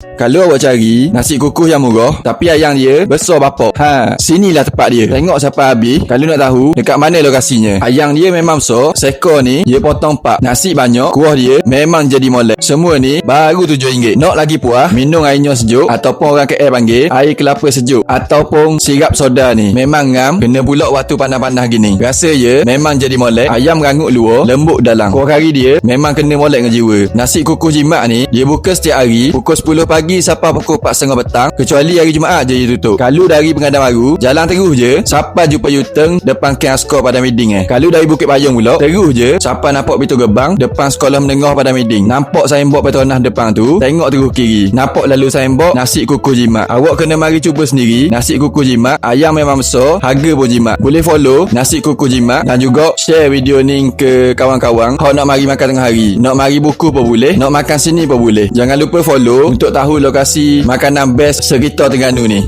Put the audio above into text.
Kalau awak cari nasi kukuh yang murah tapi ayam dia besar bapak. Ha, sinilah tempat dia. Tengok siapa habis. Kalau nak tahu dekat mana lokasinya. Ayam dia memang besar. Sekor ni dia potong pak. Nasi banyak. Kuah dia memang jadi molek. Semua ni baru RM7. Nak lagi puas, minum airnya sejuk ataupun orang KL panggil air kelapa sejuk ataupun sirap soda ni. Memang ngam kena pulak waktu panas-panas gini. Rasa je memang jadi molek. Ayam rangut luar, lembut dalam. Kuah kari dia memang kena molek dengan jiwa. Nasi kukuh jimat ni dia buka setiap hari pukul 10 pagi sampai pukul 4.30 petang kecuali hari Jumaat je dia tutup. Kalau dari Pengadam Baru, jalan terus je sampai jumpa U-turn depan Skor pada meeting eh. Kalau dari Bukit Payung pula, terus je sampai nampak pintu gerbang depan sekolah menengah pada meeting. Nampak signboard Petronas depan tu, tengok terus kiri. Nampak lalu signboard nasi kukuh jimat. Awak kena mari cuba sendiri nasi kukuh jimat. Ayam memang besar, harga pun jimat. Boleh follow nasi kukuh jimat dan juga share video ni ke kawan-kawan. Kalau nak mari makan tengah hari, nak mari buku pun boleh, nak makan sini pun boleh. Jangan lupa follow untuk tahu lokasi makanan best sekitar Terengganu ni.